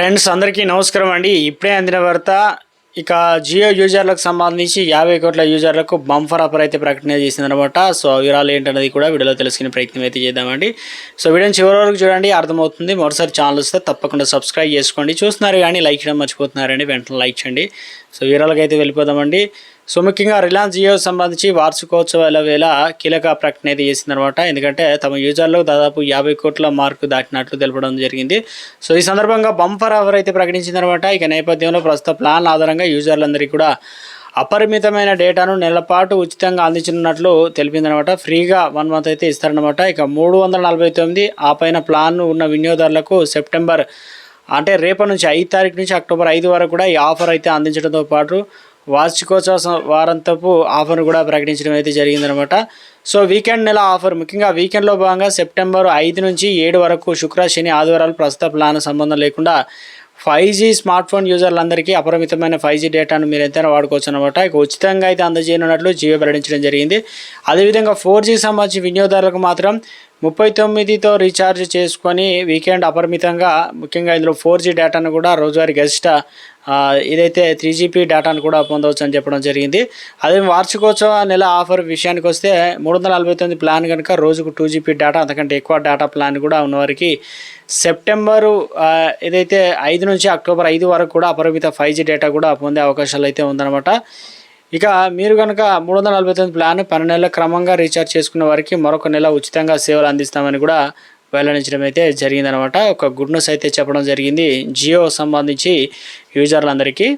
Friends అందరికీ నమస్కారం అండి. ఇప్పుడే అందిన వార్త ఇక జియో యూజర్లకు సంబంధించి యాభై కోట్ల యూజర్లకు బంఫర్ ఆఫర్ అయితే ప్రకటన చేసిందనమాట సో వివరాలు ఏంటనేది కూడా వీడియోలో తెలుసుకునే ప్రయత్నం అయితే చేద్దామండి. సో వీడియోని చివరి వరకు చూడండి అర్థమవుతుంది. మరోసారి ఛానల్ వస్తే తప్పకుండా సబ్స్క్రైబ్ చేసుకోండి. చూస్తున్నారు కానీ లైక్ చేయడం మర్చిపోతున్నారండి వెంటనే లైక్ చేయండి. సో వివరాలకు అయితే వెళ్ళిపోదామండి. సో ముఖ్యంగా రిలయన్స్ జియో సంబంధించి వార్షికోత్సవాల వేళ కీలక ప్రకటన అయితే చేసిందనమాట ఎందుకంటే తమ యూజర్లో దాదాపు యాభై కోట్ల మార్కు దాటినట్లు తెలపడం జరిగింది. సో ఈ సందర్భంగా బంపర్ ఆఫర్ అయితే ప్రకటించిందనమాట ఇక నేపథ్యంలో ప్రస్తుత ప్లాన్ ఆధారంగా యూజర్లందరికీ కూడా అపరిమితమైన డేటాను నెలపాటు ఉచితంగా అందించనున్నట్లు తెలిపిందనమాట ఫ్రీగా వన్ మంత్ అయితే ఇస్తారనమాట ఇక మూడు వందల నలభై తొమ్మిది ఆ పైన ప్లాన్ ఉన్న వినియోగదారులకు సెప్టెంబర్ అంటే రేపటి నుంచి ఐదు తారీఖు నుంచి అక్టోబర్ ఐదు వరకు కూడా ఈ ఆఫర్ అయితే అందించడంతో పాటు వార్షికోత్సవ వారంతపు ఆఫర్ కూడా ప్రకటించడం అయితే జరిగిందనమాట. సో వీకెండ్ నెల ఆఫర్ ముఖ్యంగా వీకెండ్లో భాగంగా సెప్టెంబర్ ఐదు నుంచి ఏడు వరకు శుక్ర శని ఆదివారాలు ప్రస్తుత ప్లాన్ సంబంధం లేకుండా ఫైవ్ జీ స్మార్ట్ ఫోన్ యూజర్లందరికీ అపరిమితమైన ఫైవ్ జీ డేటాను మీరు ఎంతైనా వాడుకోవచ్చు అనమాట ఇక ఉచితంగా అయితే అందజేయనున్నట్లు జియో వెల్లడించడం జరిగింది. అదేవిధంగా ఫోర్ జీకి సంబంధించి వినియోగదారులకు మాత్రం ముప్పై తొమ్మిదితో రీఛార్జ్ చేసుకొని వీకెండ్ అపరిమితంగా ముఖ్యంగా ఇందులో ఫోర్ జీ డేటాను కూడా రోజువారీ గరిష్ట ఇదైతే త్రీ జీబీ డేటాను కూడా పొందవచ్చు అని చెప్పడం జరిగింది. అదే వార్షికోత్సవ నెల ఆఫర్ విషయానికి వస్తే మూడు వందల నలభై తొమ్మిది ప్లాన్ కనుక రోజుకు టూ జీబీ డేటా అంతకంటే ఎక్కువ డేటా ప్లాన్ కూడా ఉన్నవారికి సెప్టెంబరు ఇదైతే ఏదైతే ఐదు నుంచి అక్టోబర్ ఐదు వరకు కూడా అపరిమిత ఫైవ్ జీ డేటా కూడా పొందే అవకాశాలు అయితే ఉందన్నమాట. ఇక మీరు కనుక మూడు వందల నలభై తొమ్మిది ప్లాన్ పన్నెండు నెలల క్రమంగా రీఛార్జ్ చేసుకున్న వారికి మరొక నెల ఉచితంగా సేవలు అందిస్తామని కూడా వెల్లడించడం అయితే జరిగిందనమాట ఒక గుడ్ న్యూస్ అయితే చెప్పడం జరిగింది. జియో సంబంధించి యూజర్లందరికీ